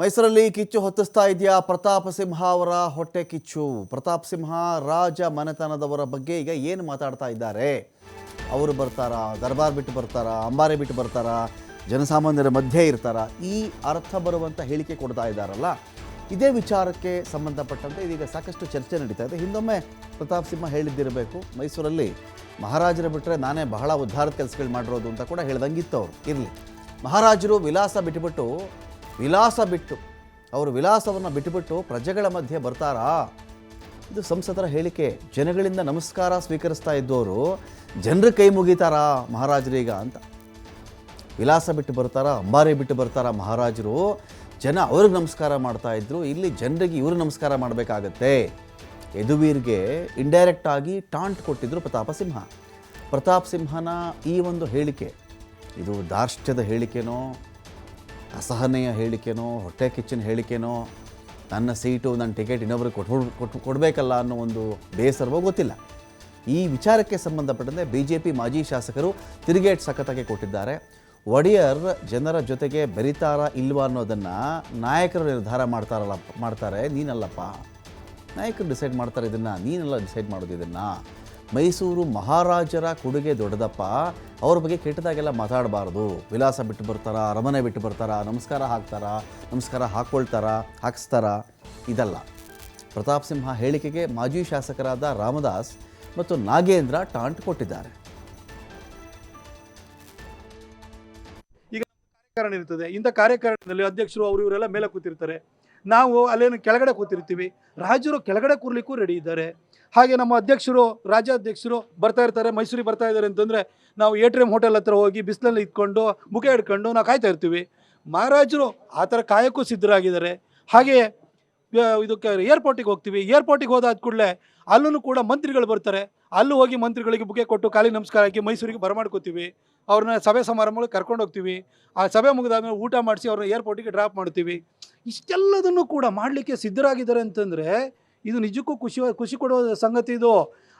ಮೈಸೂರಲ್ಲಿ ಕಿಚ್ಚು ಹೊತ್ತಿಸ್ತಾ ಇದೆಯಾ? ಪ್ರತಾಪ್ ಸಿಂಹ ಅವರ ಹೊಟ್ಟೆ ಕಿಚ್ಚು. ಪ್ರತಾಪ್ ಸಿಂಹ ರಾಜ ಮನೆತನದವರ ಬಗ್ಗೆ ಈಗ ಏನು ಮಾತಾಡ್ತಾ ಇದ್ದಾರೆ? ಅವರು ಬರ್ತಾರಾ? ದರ್ಬಾರ್ ಬಿಟ್ಟು ಬರ್ತಾರಾ? ಅಂಬಾರಿ ಬಿಟ್ಟು ಬರ್ತಾರಾ? ಜನಸಾಮಾನ್ಯರ ಮಧ್ಯೆ ಇರ್ತಾರಾ? ಈ ಅರ್ಥ ಬರುವಂಥ ಹೇಳಿಕೆ ಕೊಡ್ತಾ ಇದ್ದಾರಲ್ಲ. ಇದೇ ವಿಚಾರಕ್ಕೆ ಸಂಬಂಧಪಟ್ಟಂತೆ ಇದೀಗ ಸಾಕಷ್ಟು ಚರ್ಚೆ ನಡೀತಾ ಇದೆ. ಹಿಂದೊಮ್ಮೆ ಪ್ರತಾಪ್ ಸಿಂಹ ಹೇಳಿದ್ದಿರಬೇಕು. ಮೈಸೂರಲ್ಲಿ ಮಹಾರಾಜರ ಬಿಟ್ಟರೆ ನಾನೇ ಬಹಳ ಉದ್ಧಾರದ ಕೆಲಸಗಳು ಮಾಡಿರೋದು ಅಂತ ಕೂಡ ಹೇಳ್ದಂಗಿತ್ತು ಅವರು. ಇರಲಿ. ಮಹಾರಾಜರು ವಿಲಾಸ ಬಿಟ್ಟುಬಿಟ್ಟು ವಿಲಾಸ ಬಿಟ್ಟು, ಅವರು ವಿಲಾಸವನ್ನು ಬಿಟ್ಟುಬಿಟ್ಟು ಪ್ರಜೆಗಳ ಮಧ್ಯೆ ಬರ್ತಾರಾ? ಇದು ಸಂಸದರ ಹೇಳಿಕೆ. ಜನಗಳಿಂದ ನಮಸ್ಕಾರ ಸ್ವೀಕರಿಸ್ತಾ ಇದ್ದವರು ಜನರ ಕೈ ಮುಗಿತಾರಾ ಮಹಾರಾಜರೀಗ ಅಂತ. ವಿಲಾಸ ಬಿಟ್ಟು ಬರ್ತಾರಾ, ಅಂಬಾರಿ ಬಿಟ್ಟು ಬರ್ತಾರಾ ಮಹಾರಾಜರು? ಜನ ಅವ್ರಿಗೆ ನಮಸ್ಕಾರ ಮಾಡ್ತಾ ಇದ್ರು, ಇಲ್ಲಿ ಜನರಿಗೆ ಇವರು ನಮಸ್ಕಾರ ಮಾಡಬೇಕಾಗತ್ತೆ. ಯದುವೀರ್ಗೆ ಇಂಡೈರೆಕ್ಟ್ ಆಗಿ ಟಾಂಟ್ ಕೊಟ್ಟಿದ್ರು ಪ್ರತಾಪ ಸಿಂಹ. ಪ್ರತಾಪ್ ಸಿಂಹನ ಈ ಒಂದು ಹೇಳಿಕೆ, ಇದು ದಾರ್ಷ್ಟ್ಯದ ಹೇಳಿಕೆನೋ ಅಸಹನೆಯ ಹೇಳಿಕೆನೋ, ಹೊಟ್ಟೆ ಕಿಚ್ಚಿನ ಹೇಳಿಕೆನೋ ನನ್ನ ಸೀಟು, ನನ್ನ ಟಿಕೆಟ್ ಇನ್ನೊಬ್ಬರಿಗೆ ಕೊಟ್ಟು ಕೊಟ್ಟು ಕೊಡಬೇಕಲ್ಲ ಅನ್ನೋ ಒಂದು ಬೇಸರವೋ ಗೊತ್ತಿಲ್ಲ. ಈ ವಿಚಾರಕ್ಕೆ ಸಂಬಂಧಪಟ್ಟಂತೆ ಬಿ ಜೆ ಪಿ ಮಾಜಿ ಶಾಸಕರು ತಿರುಗೇಟ್ ಸಖತ್ತಾಗಿ ಕೊಟ್ಟಿದ್ದಾರೆ. ಒಡೆಯರ್ ಜನರ ಜೊತೆಗೆ ಬೆರಿತಾರಾ ಇಲ್ವಾ ಅನ್ನೋದನ್ನು ನಾಯಕರು ನಿರ್ಧಾರ ಮಾಡ್ತಾರಲ್ಲ, ಮಾಡ್ತಾರೆ, ನೀನಲ್ಲಪ್ಪ. ನಾಯಕರು ಡಿಸೈಡ್ ಮಾಡ್ತಾರೆ ಇದನ್ನು, ನೀನೆಲ್ಲ ಡಿಸೈಡ್ ಮಾಡೋದು ಇದನ್ನು. ಮೈಸೂರು ಮಹಾರಾಜರ ಕೊಡುಗೆ ದೊಡ್ಡದಪ್ಪ. ಅವ್ರ ಬಗ್ಗೆ ಕೆಟ್ಟದಾಗೆಲ್ಲ ಮಾತಾಡಬಾರ್ದು. ವಿಲಾಸ ಬಿಟ್ಟು ಬರ್ತಾರಾ, ಅರಮನೆ ಬಿಟ್ಟು ಬರ್ತಾರಾ, ನಮಸ್ಕಾರ ಹಾಕ್ತಾರಾ, ನಮಸ್ಕಾರ ಹಾಕ್ಕೊಳ್ತಾರಾ ಹಾಕಿಸ್ತಾರಾ, ಇದಲ್ಲ. ಪ್ರತಾಪ್ ಸಿಂಹ ಹೇಳಿಕೆಗೆ ಮಾಜಿ ಶಾಸಕರಾದ ರಾಮದಾಸ್ ಮತ್ತು ನಾಗೇಂದ್ರ ಟಾಂಟ್ ಕೊಟ್ಟಿದ್ದಾರೆ. ಈಗ ಕಾರ್ಯಕರಣ ಇರ್ತದೆ ಇಂಥ ಕಾರ್ಯಕಾರಣದಲ್ಲಿ ಅಧ್ಯಕ್ಷರು ಅವರು ಇವರೆಲ್ಲ ಮೇಲೆ ಕೂತಿರ್ತಾರೆ. ನಾವು ಅಲ್ಲೇನು ಕೆಳಗಡೆ ಕೂತಿರ್ತೀವಿ. ರಾಜರು ಕೆಳಗಡೆ ಕೂರ್ಲಿಕ್ಕೂ ರೆಡಿ ಇದ್ದಾರೆ. ಹಾಗೆ ನಮ್ಮ ಅಧ್ಯಕ್ಷರು, ರಾಜ್ಯಾಧ್ಯಕ್ಷರು ಬರ್ತಾ ಇರ್ತಾರೆ, ಮೈಸೂರಿಗೆ ಬರ್ತಾ ಇದ್ದಾರೆ ಅಂತಂದರೆ ನಾವು ಎ ಟಿ ಎಂ ಹೋಟೆಲ್ ಹತ್ರ ಹೋಗಿ ಬಿಸಿಲಲ್ಲಿ ಇದ್ಕೊಂಡು ಮುಖ ಹಿಡ್ಕೊಂಡು ನಾವು ಕಾಯ್ತಾ ಇರ್ತೀವಿ. ಮಹಾರಾಜರು ಆ ಥರ ಕಾಯಕ್ಕೂ ಸಿದ್ಧರಾಗಿದ್ದಾರೆ. ಹಾಗೆಯೇ ಇದಕ್ಕೆ ಏರ್ಪೋರ್ಟಿಗೆ ಹೋಗ್ತೀವಿ. ಏರ್ಪೋರ್ಟಿಗೆ ಹೋದಾದ ಕೂಡಲೇ ಅಲ್ಲೂ ಕೂಡ ಮಂತ್ರಿಗಳು ಬರ್ತಾರೆ. ಅಲ್ಲೂ ಹೋಗಿ ಮಂತ್ರಿಗಳಿಗೆ ಬುಕೆ ಕೊಟ್ಟು ಖಾಲಿ ನಮಸ್ಕಾರ ಹಾಕಿ ಮೈಸೂರಿಗೆ ಬರಮಾಡ್ಕೋತೀವಿ ಅವ್ರನ್ನ ಸಭೆ ಸಮಾರಂಭಗಳಿಗೆ ಕರ್ಕೊಂಡು ಹೋಗ್ತೀವಿ. ಆ ಸಭೆ ಮುಗಿದಾದ್ಮೇಲೆ ಊಟ ಮಾಡಿಸಿ ಅವ್ರನ್ನ ಏರ್ಪೋರ್ಟಿಗೆ ಡ್ರಾಪ್ ಮಾಡ್ತೀವಿ. ಇಷ್ಟೆಲ್ಲದನ್ನು ಕೂಡ ಮಾಡಲಿಕ್ಕೆ ಸಿದ್ಧರಾಗಿದ್ದಾರೆ ಅಂತಂದರೆ ಇದು ನಿಜಕ್ಕೂ ಖುಷಿ ಖುಷಿ ಕೊಡೋ ಸಂಗತಿ ಇದು.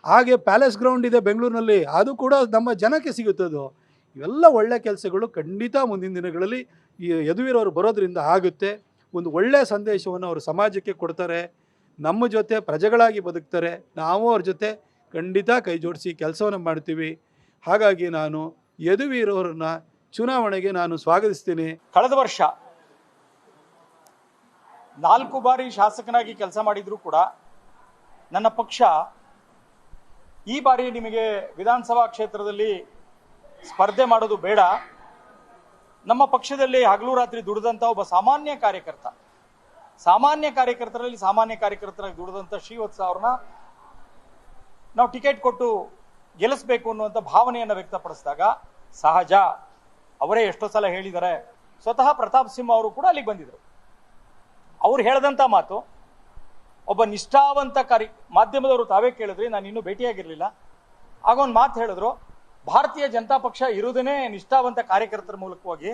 ಹಾಗೆ ಪ್ಯಾಲೇಸ್ ಗ್ರೌಂಡ್ ಇದೆ ಬೆಂಗಳೂರಿನಲ್ಲಿ, ಅದು ಕೂಡ ನಮ್ಮ ಜನಕ್ಕೆ ಸಿಗುತ್ತದು ಇವೆಲ್ಲ ಒಳ್ಳೆ ಕೆಲಸಗಳು ಖಂಡಿತ ಮುಂದಿನ ದಿನಗಳಲ್ಲಿ ಈ ಯದುವೀರವರು ಬರೋದ್ರಿಂದ ಆಗುತ್ತೆ. ಒಂದು ಒಳ್ಳೆಯ ಸಂದೇಶವನ್ನು ಅವರು ಸಮಾಜಕ್ಕೆ ಕೊಡ್ತಾರೆ. ನಮ್ಮ ಜೊತೆ ಪ್ರಜೆಗಳಾಗಿ ಬದುಕ್ತಾರೆ. ನಾವು ಅವ್ರ ಜೊತೆ ಖಂಡಿತ ಕೈ ಜೋಡಿಸಿ ಕೆಲಸವನ್ನು ಮಾಡ್ತೀವಿ. ಹಾಗಾಗಿ ನಾನು ಯದುವೀರವ್ರನ್ನ ಚುನಾವಣೆಗೆ ನಾನು ಸ್ವಾಗತಿಸ್ತೀನಿ. ಕಳೆದ ವರ್ಷ ನಾಲ್ಕು ಬಾರಿ ಶಾಸಕನಾಗಿ ಕೆಲಸ ಮಾಡಿದ್ರು ಕೂಡ ನನ್ನ ಪಕ್ಷ ಈ ಬಾರಿ ನಿಮಗೆ ವಿಧಾನಸಭಾ ಕ್ಷೇತ್ರದಲ್ಲಿ ಸ್ಪರ್ಧೆ ಮಾಡೋದು ಬೇಡ. ನಮ್ಮ ಪಕ್ಷದಲ್ಲಿ ಹಗಲು ರಾತ್ರಿ ದುಡಿದಂಥ ಒಬ್ಬ ಸಾಮಾನ್ಯ ಕಾರ್ಯಕರ್ತ, ಸಾಮಾನ್ಯ ಕಾರ್ಯಕರ್ತರಲ್ಲಿ ಸಾಮಾನ್ಯ ಕಾರ್ಯಕರ್ತರಾಗಿ ದುಡಿದಂಥ ಶ್ರೀವತ್ಸ ಅವ್ರನ್ನ ನಾವು ಟಿಕೆಟ್ ಕೊಟ್ಟು ಗೆಲ್ಲಿಸ್ಬೇಕು ಅನ್ನುವಂಥ ಭಾವನೆಯನ್ನು ವ್ಯಕ್ತಪಡಿಸಿದಾಗ ಸಹಜ, ಅವರೇ ಎಷ್ಟೋ ಸಲ ಹೇಳಿದ್ದಾರೆ, ಸ್ವತಃ ಪ್ರತಾಪ್ ಸಿಂಹ ಅವರು ಕೂಡ ಅಲ್ಲಿಗೆ ಬಂದಿದ್ರು. ಅವ್ರು ಹೇಳದಂತ ಮಾತು, ಒಬ್ಬ ನಿಷ್ಠಾವಂತ ಕಾರ್ಯ ಮಾಧ್ಯಮದವರು ತಾವೇ ಕೇಳಿದ್ರಿ, ನಾನು ಇನ್ನೂ ಭೇಟಿಯಾಗಿರಲಿಲ್ಲ. ಆಗ ಒಂದು ಮಾತು ಹೇಳಿದ್ರು, ಭಾರತೀಯ ಜನತಾ ಪಕ್ಷ ಇರುವುದೇ ನಿಷ್ಠಾವಂತ ಕಾರ್ಯಕರ್ತರ ಮೂಲಕವಾಗಿ,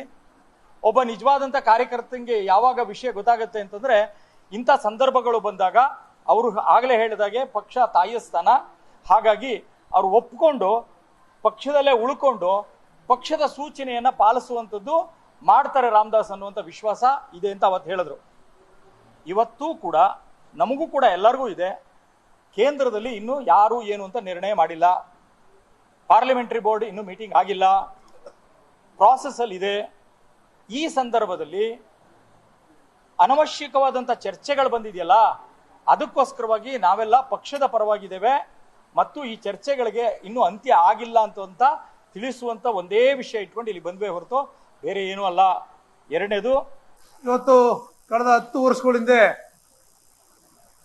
ಒಬ್ಬ ನಿಜವಾದಂತ ಕಾರ್ಯಕರ್ತನಿಗೆ ಯಾವಾಗ ವಿಷಯ ಗೊತ್ತಾಗುತ್ತೆ ಅಂತಂದ್ರೆ, ಇಂಥ ಸಂದರ್ಭಗಳು ಬಂದಾಗ ಅವರು ಆಗಲೇ ಹೇಳಿದಾಗೆ ಪಕ್ಷ ತಾಯಿಯ ಸ್ಥಾನ. ಹಾಗಾಗಿ ಅವರು ಒಪ್ಕೊಂಡು, ಪಕ್ಷದಲ್ಲೇ ಉಳ್ಕೊಂಡು, ಪಕ್ಷದ ಸೂಚನೆಯನ್ನ ಪಾಲಿಸುವಂಥದ್ದು ಮಾಡ್ತಾರೆ ರಾಮದಾಸ್ ಅನ್ನುವಂಥ ವಿಶ್ವಾಸ ಇದೆ ಅಂತ ಅವತ್ತು ಹೇಳಿದ್ರು. ಇವತ್ತೂ ಕೂಡ ನಮಗೂ ಕೂಡ ಎಲ್ಲರಿಗೂ ಇದೆ. ಕೇಂದ್ರದಲ್ಲಿ ಇನ್ನೂ ಯಾರು ಏನು ಅಂತ ನಿರ್ಣಯ ಮಾಡಿಲ್ಲ. ಪಾರ್ಲಿಮೆಂಟರಿ ಬೋರ್ಡ್ ಇನ್ನೂ ಮೀಟಿಂಗ್ ಆಗಿಲ್ಲ. ಪ್ರಾಸೆಸ್ ಅಲ್ಲಿ ಇದೆ. ಈ ಸಂದರ್ಭದಲ್ಲಿ ಅನವಶ್ಯಕವಾದಂತ ಚರ್ಚೆಗಳು ಬಂದಿದೆಯಲ್ಲ, ಅದಕ್ಕೋಸ್ಕರವಾಗಿ ನಾವೆಲ್ಲ ಪಕ್ಷದ ಪರವಾಗಿದ್ದೇವೆ ಮತ್ತು ಈ ಚರ್ಚೆಗಳಿಗೆ ಇನ್ನೂ ಅಂತ್ಯ ಆಗಿಲ್ಲ ಅಂತ ಅಂತ ತಿಳಿಸುವಂತ ಒಂದೇ ವಿಷಯ ಇಟ್ಕೊಂಡು ಇಲ್ಲಿ ಬಂದ್ವೇ ಹೊರತು ಬೇರೆ ಏನೂ ಅಲ್ಲ. ಎರಡನೇದು, ಇವತ್ತು ಕಳೆದ ಹತ್ತು ವರ್ಷಗಳ ಹಿಂದೆ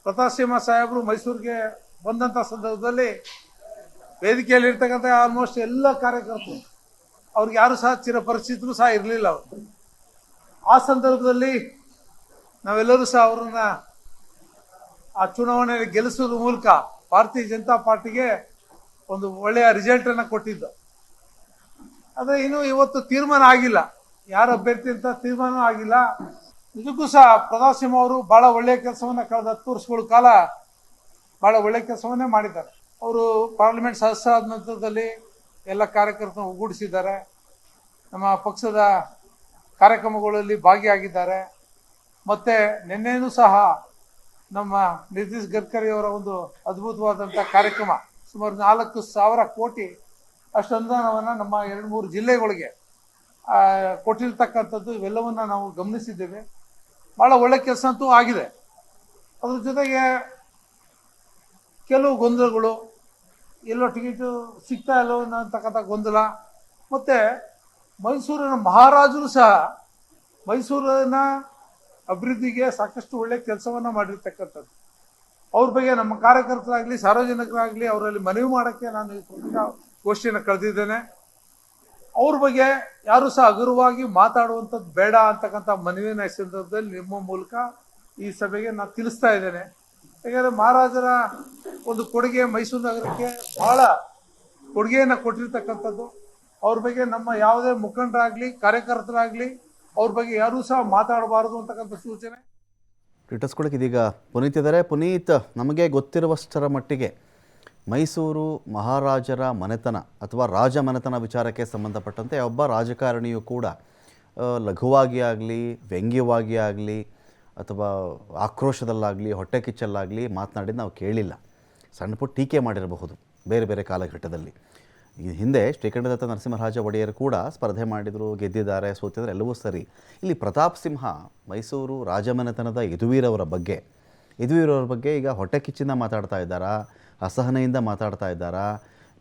ಪ್ರತಾಪ್ ಸಿಂಹ ಸಾಹೇಬರು ಮೈಸೂರಿಗೆ ಬಂದಂತ ಸಂದರ್ಭದಲ್ಲಿ ವೇದಿಕೆಯಲ್ಲಿ ಇರ್ತಕ್ಕಂಥ ಆಲ್ಮೋಸ್ಟ್ ಎಲ್ಲ ಕಾರ್ಯಕರ್ತರು, ಅವ್ರಿಗೆ ಯಾರು ಸಹ ಚಿರಪರಿಚಿತರು ಸಹ ಇರಲಿಲ್ಲ ಅವರು. ಆ ಸಂದರ್ಭದಲ್ಲಿ ನಾವೆಲ್ಲರೂ ಸಹ ಅವರನ್ನು ಆ ಚುನಾವಣೆಯಲ್ಲಿ ಗೆಲ್ಲಿಸೋದ್ರ ಮೂಲಕ ಭಾರತೀಯ ಜನತಾ ಪಾರ್ಟಿಗೆ ಒಂದು ಒಳ್ಳೆಯ ರಿಸಲ್ಟ್ ಅನ್ನ ಕೊಟ್ಟಿದ್ದು. ಆದ್ರೆ ಇನ್ನು ಇವತ್ತು ತೀರ್ಮಾನ ಆಗಿಲ್ಲ. ಯಾರು ಅಭ್ಯರ್ಥಿ ಅಂತ ತೀರ್ಮಾನ ಆಗಿಲ್ಲ. ನಿಜಕ್ಕೂ ಸಹ ಪ್ರತಾಪ್ ಸಿಂಹ ಅವರು ಬಹಳ ಒಳ್ಳೆಯ ಕೆಲಸವನ್ನ ಕಳೆದ ಹತ್ತು ವರ್ಷಗಳ ಕಾಲ ಬಹಳ ಒಳ್ಳೆಯ ಕೆಲಸವನ್ನೇ ಮಾಡಿದ್ದಾರೆ. ಅವರು ಪಾರ್ಲಿಮೆಂಟ್ ಸದಸ್ಯರಾದ ನಂತರದಲ್ಲಿ ಎಲ್ಲ ಕಾರ್ಯಕರ್ತರನ್ನು ಒಗ್ಗೂಡಿಸಿದ್ದಾರೆ. ನಮ್ಮ ಪಕ್ಷದ ಕಾರ್ಯಕ್ರಮಗಳಲ್ಲಿ ಭಾಗಿಯಾಗಿದ್ದಾರೆ. ಮತ್ತೆ ನಿನ್ನೆನೂ ಸಹ ನಮ್ಮ ನಿತೀಶ್ ಗಡ್ಕರಿ ಅವರ ಒಂದು ಅದ್ಭುತವಾದಂಥ ಕಾರ್ಯಕ್ರಮ ಸುಮಾರು ನಾಲ್ಕು ಸಾವಿರ ಕೋಟಿ ಅಷ್ಟು ಅನುದಾನವನ್ನು ನಮ್ಮ ಎರಡು ಮೂರು ಜಿಲ್ಲೆಗಳಿಗೆ ಕೊಟ್ಟಿರ್ತಕ್ಕಂಥದ್ದು ಇವೆಲ್ಲವನ್ನ ನಾವು ಗಮನಿಸಿದ್ದೇವೆ. ಭಾಳ ಒಳ್ಳೆ ಕೆಲಸ ಅಂತೂ ಆಗಿದೆ. ಅದ್ರ ಜೊತೆಗೆ ಕೆಲವು ಗೊಂದಲಗಳು, ಎಲ್ಲೋ ಟಿಕೆಟು ಸಿಗ್ತಾ ಇಲ್ಲೋ ಅಂತಕ್ಕಂಥ ಗೊಂದಲ, ಮತ್ತು ಮೈಸೂರಿನ ಮಹಾರಾಜರು ಸಹ ಮೈಸೂರಿನ ಅಭಿವೃದ್ಧಿಗೆ ಸಾಕಷ್ಟು ಒಳ್ಳೆ ಕೆಲಸವನ್ನು ಮಾಡಿರ್ತಕ್ಕಂಥದ್ದು. ಅವ್ರ ಬಗ್ಗೆ ನಮ್ಮ ಕಾರ್ಯಕರ್ತರಾಗಲಿ, ಸಾರ್ವಜನಿಕರಾಗಲಿ, ಅವರಲ್ಲಿ ಮನವಿ ಮಾಡೋಕ್ಕೆ ನಾನು ಈ ಪತ್ರಿಕಾ ಗೋಷ್ಠಿಯನ್ನು ಕಳೆದಿದ್ದೇನೆ. ಅವ್ರ ಬಗ್ಗೆ ಯಾರು ಸಹ ಹಗುರವಾಗಿ ಮಾತಾಡುವಂಥದ್ದು ಬೇಡ ಅಂತಕ್ಕಂಥ ಮನವಿನ ಸಂದರ್ಭದಲ್ಲಿ ನಿಮ್ಮ ಮೂಲಕ ಈ ಸಭೆಗೆ ನಾನು ತಿಳಿಸ್ತಾ ಇದ್ದೇನೆ. ಯಾಕಂದರೆ ಮಹಾರಾಜರ ಒಂದು ಕೊಡುಗೆ ಮೈಸೂರು ನಗರಕ್ಕೆ ಬಹಳ ಕೊಡುಗೆಯನ್ನು ಕೊಟ್ಟಿರ್ತಕ್ಕಂಥದ್ದು. ಅವ್ರ ಬಗ್ಗೆ ನಮ್ಮ ಯಾವುದೇ ಮುಖಂಡರಾಗಲಿ, ಕಾರ್ಯಕರ್ತರಾಗಲಿ ಅವ್ರ ಬಗ್ಗೆ ಯಾರೂ ಸಹ ಮಾತಾಡಬಾರದು ಅಂತಕ್ಕಂಥ ಸೂಚನೆ. ಇದೀಗ ಪುನೀತ್ ಇದ್ದಾರೆ. ಪುನೀತ್, ನಮಗೆ ಗೊತ್ತಿರುವಷ್ಟರ ಮಟ್ಟಿಗೆ ಮೈಸೂರು ಮಹಾರಾಜರ ಮನೆತನ ಅಥವಾ ರಾಜ ಮನೆತನ ವಿಚಾರಕ್ಕೆ ಸಂಬಂಧಪಟ್ಟಂತೆ ಒಬ್ಬ ರಾಜಕಾರಣಿಯು ಕೂಡ ಲಘುವಾಗಿ ಆಗಲಿ, ವ್ಯಂಗ್ಯವಾಗಿ ಆಗಲಿ, ಅಥವಾ ಆಕ್ರೋಶದಲ್ಲಾಗಲಿ, ಹೊಟ್ಟೆ ಕಿಚ್ಚಲ್ಲಾಗಲಿ ಮಾತನಾಡಿದ್ದು ನಾವು ಕೇಳಿಲ್ಲ. ಸಣ್ಣ ಪುಟ್ಟ ಟೀಕೆ ಮಾಡಿರಬಹುದು ಬೇರೆ ಬೇರೆ ಕಾಲಘಟ್ಟದಲ್ಲಿ. ಈ ಹಿಂದೆ ಶ್ರೀಕಂಠದತ್ತ ನರಸಿಂಹರಾಜ ಒಡೆಯರು ಕೂಡ ಸ್ಪರ್ಧೆ ಮಾಡಿದರು, ಗೆದ್ದಿದ್ದಾರೆ, ಸೋತಿದ್ದಾರೆ, ಎಲ್ಲವೂ ಸರಿ. ಇಲ್ಲಿ ಪ್ರತಾಪ್ ಸಿಂಹ ಮೈಸೂರು ರಾಜಮನೆತನದ ಯದುವೀರವರ ಬಗ್ಗೆ ಯದುವೀರವರ ಬಗ್ಗೆ ಈಗ ಹೊಟ್ಟೆ ಕಿಚ್ಚಿನ ಮಾತಾಡ್ತಾ ಇದ್ದಾರಾ? ಅಸಹನೆಯಿಂದ ಮಾತಾಡ್ತಾ ಇದ್ದಾರಾ?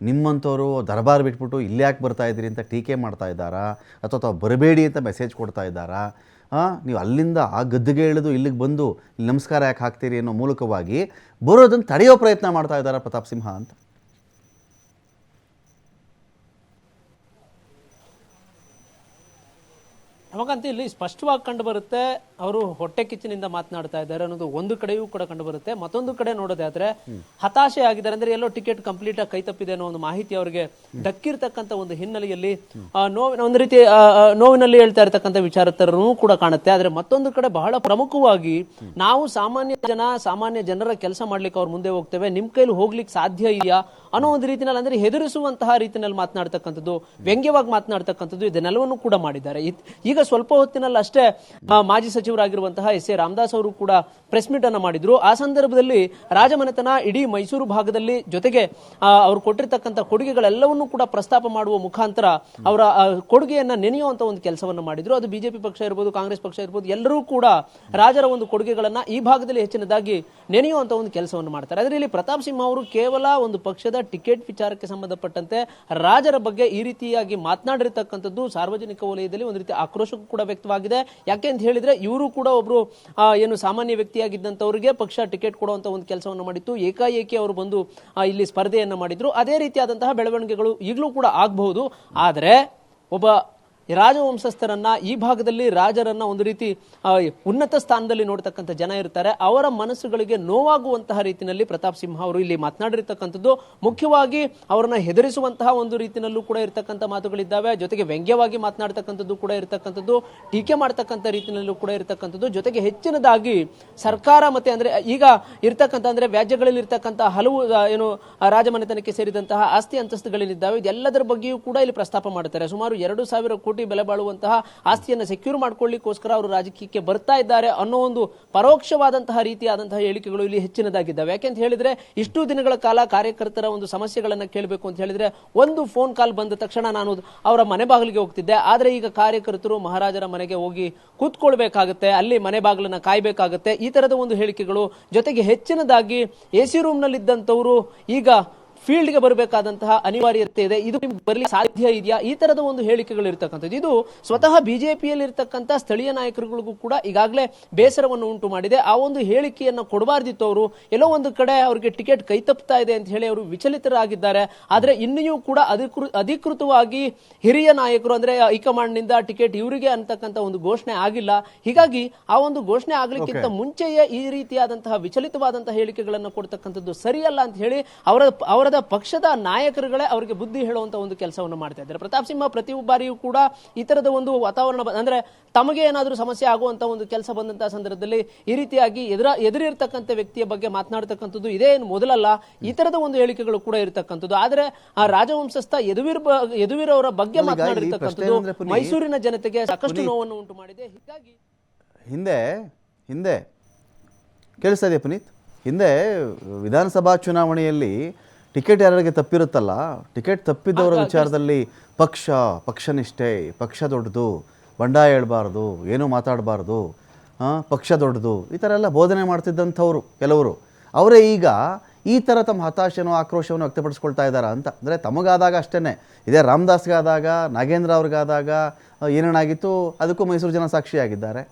ನಿಮ್ಮಂಥವರು ದರ್ಬಾರ್ ಬಿಟ್ಬಿಟ್ಟು ಇಲ್ಲಿ ಯಾಕೆ ಬರ್ತಾ ಇದ್ದೀರಿ ಅಂತ ಟೀಕೆ ಮಾಡ್ತಾ ಇದ್ದಾರಾ? ಅಥವಾ ತಾವು ಬರಬೇಡಿ ಅಂತ ಮೆಸೇಜ್ ಕೊಡ್ತಾ ಇದ್ದಾರಾ? ನೀವು ಅಲ್ಲಿಂದ ಆ ಗದ್ದಿಗೆ ಇಳಿದು ಇಲ್ಲಿಗೆ ಬಂದು ನಮಸ್ಕಾರ ಯಾಕೆ ಹಾಕ್ತೀರಿ ಅನ್ನೋ ಮೂಲಕವಾಗಿ ಬರೋದನ್ನು ತಡೆಯೋ ಪ್ರಯತ್ನ ಮಾಡ್ತಾ ಇದ್ದಾರಾ ಪ್ರತಾಪ್ ಸಿಂಹ ಅಂತ? ನಮಗಂತೂ ಇಲ್ಲಿ ಸ್ಪಷ್ಟವಾಗಿ ಕಂಡು ಬರುತ್ತೆ ಅವರು ಹೊಟ್ಟೆ ಕಿಚ್ಚಿನಿಂದ ಮಾತನಾಡ್ತಾ ಇದ್ದಾರೆ ಅನ್ನೋದು ಒಂದು ಕಡೆಯೂ ಕೂಡ ಕಂಡು ಬರುತ್ತೆ ಮತ್ತೊಂದು ಕಡೆ ನೋಡೋದಾದ್ರೆ ಹತಾಶೆ ಆಗಿದ್ದಾರೆ ಅಂದ್ರೆ ಎಲ್ಲೋ ಟಿಕೆಟ್ ಕಂಪ್ಲೀಟ್ ಆಗಿ ಕೈ ತಪ್ಪಿದೆ ಅನ್ನೋ ಒಂದು ಮಾಹಿತಿ ಅವರಿಗೆ ದಕ್ಕಿರ್ತಕ್ಕಂಥ ಒಂದು ಹಿನ್ನೆಲೆಯಲ್ಲಿ ನೋವಿನ ಒಂದು ರೀತಿ ನೋವಿನಲ್ಲಿ ಹೇಳ್ತಾ ಇರ್ತಕ್ಕಂಥ ವಿಚಾರ ತರನೂ ಕೂಡ ಕಾಣುತ್ತೆ. ಆದ್ರೆ ಮತ್ತೊಂದು ಕಡೆ ಬಹಳ ಪ್ರಮುಖವಾಗಿ ನಾವು ಸಾಮಾನ್ಯ ಜನ ಸಾಮಾನ್ಯ ಜನರ ಕೆಲಸ ಮಾಡ್ಲಿಕ್ಕೆ ಅವ್ರ ಮುಂದೆ ಹೋಗ್ತೇವೆ. ನಿಮ್ ಕೈಲಿ ಹೋಗ್ಲಿಕ್ಕೆ ಸಾಧ್ಯ ಇದೆಯಾ ಅನ್ನೋ ಒಂದು ರೀತಿನಲ್ಲಿ ಅಂದ್ರೆ ಹೆದರಿಸುವಂತಹ ರೀತಿನಲ್ಲಿ ಮಾತನಾಡ್ತಕ್ಕಂಥದ್ದು ವ್ಯಂಗ್ಯವಾಗಿ ಮಾತನಾಡ್ತಕ್ಕಂಥದ್ದು ಇದನ್ನೆಲ್ಲವನ್ನು ಕೂಡ ಮಾಡಿದ್ದಾರೆ. ಇದ್- ಈಗ ಸ್ವಲ್ಪ ಹೊತ್ತಿನಲ್ಲಿ ಅಷ್ಟೇ ಮಾಜಿ ಸಚಿವರಾಗಿರುವಂತಹ ಎಸ್ ಎ ರಾಮದಾಸ್ ಅವರು ಕೂಡ ಪ್ರೆಸ್ ಮೀಟ್ ಅನ್ನ ಮಾಡಿದ್ರು. ಆ ಸಂದರ್ಭದಲ್ಲಿ ರಾಜಮನೆತನ ಇಡೀ ಮೈಸೂರು ಭಾಗದಲ್ಲಿ ಜೊತೆಗೆ ಅವರು ಕೊಟ್ಟಿರ್ತಕ್ಕಂಥ ಕೊಡುಗೆಗಳೆಲ್ಲವನ್ನೂ ಕೂಡ ಪ್ರಸ್ತಾಪ ಮಾಡುವ ಮುಖಾಂತರ ಅವರ ಕೊಡುಗೆಯನ್ನ ನೆನೆಯುವಂತ ಒಂದು ಕೆಲಸವನ್ನು ಮಾಡಿದ್ರು. ಅದು ಬಿಜೆಪಿ ಪಕ್ಷ ಇರ್ಬೋದು, ಕಾಂಗ್ರೆಸ್ ಪಕ್ಷ ಇರ್ಬೋದು, ಎಲ್ಲರೂ ಕೂಡ ರಾಜರ ಒಂದು ಕೊಡುಗೆಗಳನ್ನ ಈ ಭಾಗದಲ್ಲಿ ಹೆಚ್ಚಿನದಾಗಿ ನೆನೆಯುವಂತ ಒಂದು ಕೆಲಸವನ್ನು ಮಾಡ್ತಾರೆ. ಅದರಲ್ಲಿ ಪ್ರತಾಪ್ ಸಿಂಹ ಅವರು ಕೇವಲ ಒಂದು ಪಕ್ಷದ ಟಿಕೆಟ್ ವಿಚಾರಕ್ಕೆ ಸಂಬಂಧಪಟ್ಟಂತೆ ರಾಜರ ಬಗ್ಗೆ ಈ ರೀತಿಯಾಗಿ ಮಾತನಾಡಿರ್ತಕ್ಕಂಥದ್ದು ಸಾರ್ವಜನಿಕ ವಲಯದಲ್ಲಿ ಒಂದು ರೀತಿ ಆಕ್ರೋಶಕ್ಕೂ ಕೂಡ ವ್ಯಕ್ತವಾಗಿದೆ. ಯಾಕೆ ಅಂತ ಹೇಳಿದ್ರೆ ಇವರು ಕೂಡ ಒಬ್ರು ಏನು ಸಾಮಾನ್ಯ ವ್ಯಕ್ತಿಯಾಗಿದ್ದಂಥವ್ರಿಗೆ ಪಕ್ಷ ಟಿಕೆಟ್ ಕೊಡುವಂತ ಒಂದು ಕೆಲಸವನ್ನು ಮಾಡಿತ್ತು. ಏಕಾಏಕಿ ಅವರು ಬಂದು ಇಲ್ಲಿ ಸ್ಪರ್ಧೆಯನ್ನ ಮಾಡಿದ್ರು. ಅದೇ ರೀತಿಯಾದಂತಹ ಬೆಳವಣಿಗೆಗಳು ಈಗಲೂ ಕೂಡ ಆಗಬಹುದು. ಆದರೆ, ಒಬ್ಬ ರಾಜವಂಶಸ್ಥರನ್ನ ಈ ಭಾಗದಲ್ಲಿ ರಾಜರನ್ನ ಒಂದು ರೀತಿ ಉನ್ನತ ಸ್ಥಾನದಲ್ಲಿ ನೋಡ್ತಕ್ಕಂಥ ಜನ ಇರ್ತಾರೆ. ಅವರ ಮನಸ್ಸುಗಳಿಗೆ ನೋವಾಗುವಂತಹ ರೀತಿಯಲ್ಲಿ ಪ್ರತಾಪ್ ಸಿಂಹ ಅವರು ಇಲ್ಲಿ ಮಾತನಾಡಿರ್ತಕ್ಕಂಥದ್ದು. ಮುಖ್ಯವಾಗಿ ಅವರನ್ನ ಹೆದರಿಸುವಂತಹ ಒಂದು ರೀತಿಯಲ್ಲೂ ಕೂಡ ಇರತಕ್ಕಂಥ ಮಾತುಗಳಿದ್ದಾವೆ. ಜೊತೆಗೆ ವ್ಯಂಗ್ಯವಾಗಿ ಮಾತನಾಡ್ತಕ್ಕಂಥದ್ದು ಕೂಡ ಇರತಕ್ಕಂಥದ್ದು. ಟೀಕೆ ಮಾಡ್ತಕ್ಕಂಥ ರೀತಿಯಲ್ಲೂ ಕೂಡ ಇರತಕ್ಕಂಥದ್ದು. ಜೊತೆಗೆ ಹೆಚ್ಚಿನದಾಗಿ ಸರ್ಕಾರ ಮತ್ತೆ ಅಂದ್ರೆ, ಈಗ ಇರ್ತಕ್ಕಂಥ ಅಂದ್ರೆ, ವ್ಯಾಜ್ಯಗಳಲ್ಲಿ ಇರ್ತಕ್ಕಂಥ ಹಲವು ಏನು ರಾಜಮನೆತನಕ್ಕೆ ಸೇರಿದಂತಹ ಆಸ್ತಿ ಅಂತಸ್ತುಗಳಲ್ಲಿದ್ದಾವೆ. ಇದೆಲ್ಲದರ ಬಗ್ಗೆಯೂ ಕೂಡ ಇಲ್ಲಿ ಪ್ರಸ್ತಾಪ ಮಾಡ್ತಾರೆ ಸುಮಾರು ಎರಡು ಸಾವಿರ ಕೋಟಿ ಬೆಲೆ ಬಾಳುವಂತಹ ಆಸ್ತಿಯನ್ನು ಸೆಕ್ಯೂರ್ ಮಾಡ್ಕೊಳ್ಳಿಕ್ಕೋಸ್ಕರ ಅವರು ರಾಜಕೀಯಕ್ಕೆ ಬರ್ತಾ ಇದ್ದಾರೆ ಅನ್ನೋ ಒಂದು ಪರೋಕ್ಷವಾದಂತಹ ರೀತಿಯಾದಂತಹ ಹೇಳಿಕೆಗಳು ಇಲ್ಲಿ ಹೆಚ್ಚಿನದಾಗಿದ್ದಾವೆ. ಯಾಕೆಂತ ಹೇಳಿದ್ರೆ, ಇಷ್ಟು ದಿನಗಳ ಕಾಲ ಕಾರ್ಯಕರ್ತರ ಒಂದು ಸಮಸ್ಯೆಗಳನ್ನು ಕೇಳಬೇಕು ಅಂತ ಹೇಳಿದ್ರೆ, ಒಂದು ಫೋನ್ ಕಾಲ್ ಬಂದ ತಕ್ಷಣ ನಾನು ಅವರ ಮನೆ ಬಾಗಿಲಿಗೆ ಹೋಗ್ತಿದ್ದೆ. ಆದರೆ ಈಗ ಕಾರ್ಯಕರ್ತರು ಮಹಾರಾಜರ ಮನೆಗೆ ಹೋಗಿ ಕೂತ್ಕೊಳ್ಬೇಕಾಗುತ್ತೆ, ಅಲ್ಲಿ ಮನೆ ಬಾಗಿಲನ್ನ ಕಾಯಬೇಕಾಗುತ್ತೆ. ಈ ತರದ ಒಂದು ಹೇಳಿಕೆಗಳು ಜೊತೆಗೆ ಹೆಚ್ಚಿನದಾಗಿ ಎ ಸಿ ರೂಮ್ನಲ್ಲಿದ್ದಂಥವರು ಈಗ ಫೀಲ್ಡ್ಗೆ ಬರಬೇಕಾದಂತಹ ಅನಿವಾರ್ಯತೆ ಇದೆ. ಇದು ನಿಮ್ಗೆ ಬರ್ಲಿಕ್ಕೆ ಸಾಧ್ಯ ಇದೆಯಾ? ಈ ತರದ ಒಂದು ಹೇಳಿಕೆಗಳು ಇರ್ತಕ್ಕಂಥದ್ದು ಇದು ಸ್ವತಃ ಬಿಜೆಪಿಯಲ್ಲಿ ಇರ್ತಕ್ಕಂಥ ಸ್ಥಳೀಯ ನಾಯಕರುಗಳಿಗೂ ಕೂಡ ಈಗಾಗಲೇ ಬೇಸರವನ್ನು ಉಂಟು ಮಾಡಿದೆ. ಆ ಒಂದು ಹೇಳಿಕೆಯನ್ನು ಕೊಡಬಾರ್ದಿತ್ತು ಅವರು ಎಲ್ಲೋ ಒಂದು ಕಡೆ ಅವರಿಗೆ ಟಿಕೆಟ್ ಕೈ ತಪ್ಪುತ್ತಾ ಇದೆ ಅಂತ ಹೇಳಿ ಅವರು ವಿಚಲಿತರಾಗಿದ್ದಾರೆ. ಆದ್ರೆ ಇನ್ನೂ ಕೂಡ ಅಧಿಕೃ ಅಧಿಕೃತವಾಗಿ ಹಿರಿಯ ನಾಯಕರು ಅಂದ್ರೆ ಹೈಕಮಾಂಡ್ನಿಂದ ಟಿಕೆಟ್ ಇವರಿಗೆ ಅಂತಕ್ಕಂಥ ಒಂದು ಘೋಷಣೆ ಆಗಿಲ್ಲ. ಹೀಗಾಗಿ ಆ ಒಂದು ಘೋಷಣೆ ಆಗ್ಲಿಕ್ಕಿಂತ ಮುಂಚೆಯೇ ಈ ರೀತಿಯಾದಂತಹ ವಿಚಲಿತವಾದಂತಹ ಹೇಳಿಕೆಗಳನ್ನು ಕೊಡ್ತಕ್ಕಂಥದ್ದು ಸರಿಯಲ್ಲ ಅಂತ ಹೇಳಿ ಅವರ ಅವರದ ಪಕ್ಷದ ನಾಯಕರುಗಳೇ ಅವರಿಗೆ ಬುದ್ಧಿ ಹೇಳುವಂತ ಒಂದು ಕೆಲಸವನ್ನು ಮಾಡ್ತಾ ಇದ್ದಾರೆ. ಪ್ರತಾಪ್ ಸಿಂಹ ಪ್ರತಿ ಬಾರಿಯೂ ಕೂಡ ಈ ತರದ ಒಂದು ವಾತಾವರಣ ಅಂದ್ರೆ ತಮಗೆ ಏನಾದರೂ ಸಮಸ್ಯೆ ಆಗುವಂತ ಒಂದು ಕೆಲಸ ಬಂದಂತಹ ಸಂದರ್ಭದಲ್ಲಿ ಈ ರೀತಿಯಾಗಿ ಎದುರ ಎದುರಿರ್ತಕ್ಕಂಥ ವ್ಯಕ್ತಿಯ ಬಗ್ಗೆ ಮಾತನಾಡ್ತಕ್ಕಂಥದ್ದು ಇದೇ ಏನು ಮೊದಲಲ್ಲ ಈ ತರದ ಒಂದು ಹೇಳಿಕೆಗಳು ಕೂಡ ಇರತಕ್ಕಂಥದ್ದು. ಆದ್ರೆ ಆ ರಾಜವಂಶಸ್ಥ ಯದುವೀರ್ ಯದುವೀರ್ ಅವರ ಬಗ್ಗೆ ಮಾತನಾಡಿರ್ತಕ್ಕಂಥದ್ದು ಮೈಸೂರಿನ ಜನತೆಗೆ ಸಾಕಷ್ಟು ನೋವನ್ನು ಉಂಟು ಮಾಡಿದೆ ಹೀಗಾಗಿ ಹಿಂದೆ ಹಿಂದೆ ಕೇಳಿಸ್ತಾ ಇದೆ ಪುನೀತ್? ಹಿಂದೆ ವಿಧಾನಸಭಾ ಚುನಾವಣೆಯಲ್ಲಿ ಟಿಕೆಟ್ ಯಾರಿಗೆ ತಪ್ಪಿರುತ್ತಲ್ಲ ಟಿಕೆಟ್ ತಪ್ಪಿದ್ದವರ ವಿಚಾರದಲ್ಲಿ ಪಕ್ಷ ಪಕ್ಷನಿಷ್ಠೆ ಪಕ್ಷ ದೊಡ್ಡದು ಬಂಡಾಯ ಹೇಳಬಾರ್ದು ಏನೂ ಮಾತಾಡಬಾರ್ದು ಪಕ್ಷ ದೊಡ್ಡದು ಈ ಥರ ಎಲ್ಲ ಬೋಧನೆ ಮಾಡ್ತಿದ್ದಂಥವ್ರು ಕೆಲವರು. ಅವರೇ ಈಗ ಈ ಥರ ತಮ್ಮ ಹತಾಶೆನೋ ಆಕ್ರೋಶವನ್ನು ವ್ಯಕ್ತಪಡಿಸ್ಕೊಳ್ತಾ ಇದ್ದಾರಾ ಅಂತ. ಅಂದರೆ ತಮಗಾದಾಗ ಅಷ್ಟೇ ಇದೇ ರಾಮದಾಸ್ಗಾದಾಗ ನಾಗೇಂದ್ರ ಅವ್ರಿಗಾದಾಗ ಏನೇನಾಗಿತ್ತು ಅದಕ್ಕೂ ಮೈಸೂರು ಜನ ಸಾಕ್ಷಿಯಾಗಿದ್ದಾರೆ.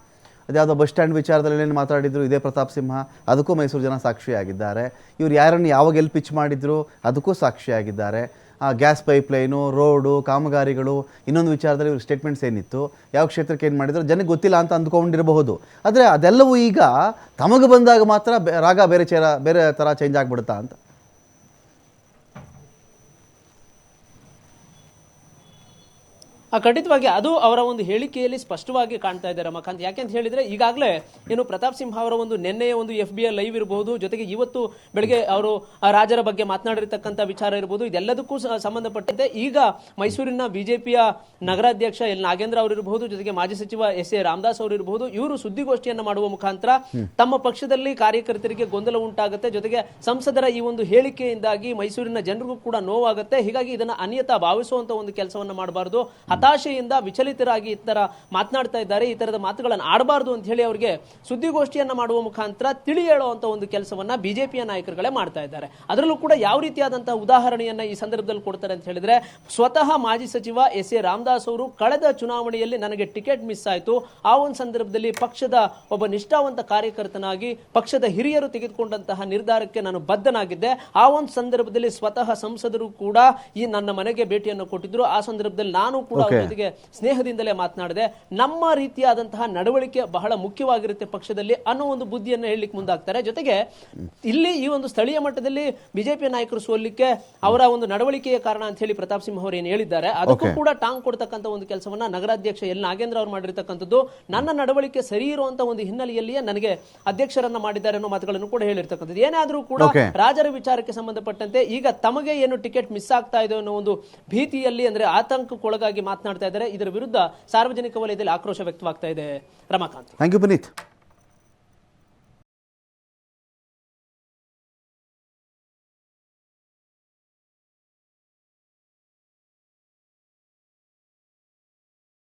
ಅದ್ಯಾವುದೋ ಬಸ್ ಸ್ಟ್ಯಾಂಡ್ ವಿಚಾರದಲ್ಲಿ ಏನು ಮಾತಾಡಿದ್ರು, ಇದೇ ಪ್ರತಾಪ್ ಸಿಂಹ, ಅದಕ್ಕೂ ಮೈಸೂರು ಜನ ಸಾಕ್ಷಿಯಾಗಿದ್ದಾರೆ. ಇವ್ರು ಯಾರನ್ನು ಯಾವಾಗ ಎಲ್ಲಿ ಪಿಚ್ ಮಾಡಿದ್ರು, ಅದಕ್ಕೂ ಸಾಕ್ಷಿಯಾಗಿದ್ದಾರೆ. ಆ ಗ್ಯಾಸ್ ಪೈಪ್ಲೈನು ರೋಡು ಕಾಮಗಾರಿಗಳು, ಇನ್ನೊಂದು ವಿಚಾರದಲ್ಲಿ ಇವ್ರ ಸ್ಟೇಟ್ಮೆಂಟ್ಸ್ ಏನಿತ್ತು, ಯಾವ ಕ್ಷೇತ್ರಕ್ಕೆ ಏನು ಮಾಡಿದ್ರು, ಜನಕ್ಕೆ ಗೊತ್ತಿಲ್ಲ ಅಂತ ಅಂದ್ಕೊಂಡಿರಬಹುದು. ಆದರೆ ಅದೆಲ್ಲವೂ ಈಗ ತಮಗೆ ಬಂದಾಗ ಮಾತ್ರ ರಾಗ ಬೇರೆ ಚೇರ, ಬೇರೆ ಥರ ಚೇಂಜ್ ಆಗಿಬಿಡುತ್ತಾ ಅಂತ. ಖಂಡಿತವಾಗಿ ಅದು ಅವರ ಒಂದು ಹೇಳಿಕೆಯಲ್ಲಿ ಸ್ಪಷ್ಟವಾಗಿ ಕಾಣ್ತಾ ಇದೆ ರಮಾಕಾಂತ್. ಯಾಕೆಂತ ಹೇಳಿದ್ರೆ ಈಗಾಗಲೇ ಏನು ಪ್ರತಾಪ್ ಸಿಂಹ ಅವರ ಒಂದು ನಿನ್ನೆಯ ಒಂದು ಎಫ್ ಬಿ ಐ ಲೈವ್ ಇರಬಹುದು ಜೊತೆಗೆ ಇವತ್ತು ಬೆಳಗ್ಗೆ ಅವರು ರಾಜರ ಬಗ್ಗೆ ಮಾತನಾಡಿರ್ತಕ್ಕಂಥ ವಿಚಾರ ಇರಬಹುದು ಇದೆಲ್ಲದಕ್ಕೂ ಸಂಬಂಧಪಟ್ಟಂತೆ ಈಗ ಮೈಸೂರಿನ ಬಿಜೆಪಿಯ ನಗರಾಧ್ಯಕ್ಷ ಎಲ್ ನಾಗೇಂದ್ರ ಅವರು ಇರಬಹುದು ಜೊತೆಗೆ ಮಾಜಿ ಸಚಿವ ಎಸ್ ಎ ರಾಮದಾಸ್ ಅವರು ಇರಬಹುದು ಇವರು ಸುದ್ದಿಗೋಷ್ಠಿಯನ್ನು ಮಾಡುವ ಮುಖಾಂತರ ತಮ್ಮ ಪಕ್ಷದಲ್ಲಿ ಕಾರ್ಯಕರ್ತರಿಗೆ ಗೊಂದಲ ಉಂಟಾಗುತ್ತೆ ಜೊತೆಗೆ ಸಂಸದರ ಈ ಒಂದು ಹೇಳಿಕೆಯಿಂದಾಗಿ ಮೈಸೂರಿನ ಜನರಿಗೂ ಕೂಡ ನೋವಾಗುತ್ತೆ ಹೀಗಾಗಿ ಇದನ್ನ ಅನ್ಯತಾ ಭಾವಿಸುವಂತ ಒಂದು ಕೆಲಸವನ್ನ ಮಾಡಬಾರದು. ಹತಾಶೆಯಿಂದ ವಿಚಲಿತರಾಗಿ ಈ ತರ ಮಾತನಾಡ್ತಾ ಇದ್ದಾರೆ, ಈ ತರದ ಮಾತುಗಳನ್ನು ಆಡಬಾರದು ಅಂತ ಹೇಳಿ ಅವರಿಗೆ ಸುದ್ದಿಗೋಷ್ಠಿಯನ್ನ ಮಾಡುವ ಮುಖಾಂತರ ತಿಳಿ ಹೇಳುವಂತ ಒಂದು ಕೆಲಸವನ್ನ ಬಿಜೆಪಿಯ ನಾಯಕರುಗಳೇ ಮಾಡ್ತಾ ಇದ್ದಾರೆ. ಅದರಲ್ಲೂ ಕೂಡ ಯಾವ ರೀತಿಯಾದಂತಹ ಉದಾಹರಣೆಯನ್ನ ಈ ಸಂದರ್ಭದಲ್ಲಿ ಕೊಡ್ತಾರೆ ಅಂತ ಹೇಳಿದ್ರೆ, ಸ್ವತಃ ಮಾಜಿ ಸಚಿವ ಎಸ್ ಎ ರಾಮದಾಸ್ ಅವರು ಕಳೆದ ಚುನಾವಣೆಯಲ್ಲಿ ನನಗೆ ಟಿಕೆಟ್ ಮಿಸ್ ಆಯಿತು. ಆ ಒಂದು ಸಂದರ್ಭದಲ್ಲಿ ಪಕ್ಷದ ಒಬ್ಬ ನಿಷ್ಠಾವಂತ ಕಾರ್ಯಕರ್ತನಾಗಿ ಪಕ್ಷದ ಹಿರಿಯರು ತೆಗೆದುಕೊಂಡಂತಹ ನಿರ್ಧಾರಕ್ಕೆ ನಾನು ಬದ್ಧನಾಗಿದ್ದೆ. ಆ ಒಂದು ಸಂದರ್ಭದಲ್ಲಿ ಸ್ವತಃ ಸಂಸದರು ಕೂಡ ಈ ನನ್ನ ಮನೆಗೆ ಭೇಟಿಯನ್ನು ಕೊಟ್ಟಿದ್ರು. ಆ ಸಂದರ್ಭದಲ್ಲಿ ನಾನು ಕೂಡ ಅವ್ರ ಜೊತೆಗೆ ಸ್ನೇಹದಿಂದಲೇ ಮಾತನಾಡಿದೆ. ನಮ್ಮ ರೀತಿಯಾದಂತಹ ನಡವಳಿಕೆ ಬಹಳ ಮುಖ್ಯವಾಗಿರುತ್ತೆ ಪಕ್ಷದಲ್ಲಿ ಅನ್ನೋ ಒಂದು ಬುದ್ಧಿಯನ್ನು ಹೇಳಲಿಕ್ಕೆ ಮುಂದಾಗ್ತಾರೆ. ಜೊತೆಗೆ ಇಲ್ಲಿ ಈ ಒಂದು ಸ್ಥಳೀಯ ಮಟ್ಟದಲ್ಲಿ ಬಿಜೆಪಿ ನಾಯಕರು ಸೋಲಿಕ್ಕೆ ಅವರ ಒಂದು ನಡವಳಿಕೆಯ ಕಾರಣ ಅಂತ ಹೇಳಿ ಪ್ರತಾಪ್ ಸಿಂಹ ಅವರು ಏನು ಹೇಳಿದ್ದಾರೆ. ಅದಕ್ಕೂ ಕೂಡ ಟಾಂಗ್ ಕೊಡ್ತಕ್ಕಂಥ ಒಂದು ಕೆಲಸವನ್ನ ನಗರಾಧ್ಯಕ್ಷ ಎಲ್ ನಾಗೇಂದ್ರ ಅವರು ಮಾಡಿರ್ತಕ್ಕಂಥದ್ದು. ನನ್ನ ನಡವಳಿಕೆ ಸರಿ ಇರುವಂತ ಒಂದು ಹಿನ್ನೆಲೆಯಲ್ಲಿಯೇ ನನಗೆ ಅಧ್ಯಕ್ಷರನ್ನ ಮಾಡಿದ್ದಾರೆ ಅನ್ನೋ ಮಾತುಗಳನ್ನು ಕೂಡ ಹೇಳಿರ್ತಕ್ಕಂಥದ್ದು. ಏನಾದರೂ ಕೂಡ ರಾಜರ ವಿಚಾರಕ್ಕೆ ಸಂಬಂಧಪಟ್ಟಂತೆ ಈಗ ತಮಗೆ ಏನು ಟಿಕೆಟ್ ಮಿಸ್ ಆಗ್ತಾ ಇದೆ ಅನ್ನೋ ಒಂದು ಭೀತಿಯಲ್ಲಿ ಅಂದ್ರೆ ಆತಂಕಕ್ಕೊಳಗಾಗಿ ಮಾತನಾಡ್ತಾ ಇದ್ದಾರೆ. ಇದರ ವಿರುದ್ಧ ಸಾರ್ವಜನಿಕ ವಲಯದಲ್ಲಿ ಆಕ್ರೋಶ ವ್ಯಕ್ತವಾಗ್ತಾ ಇದೆ ರಮಾಕಾಂತ್. Thank you Puneeth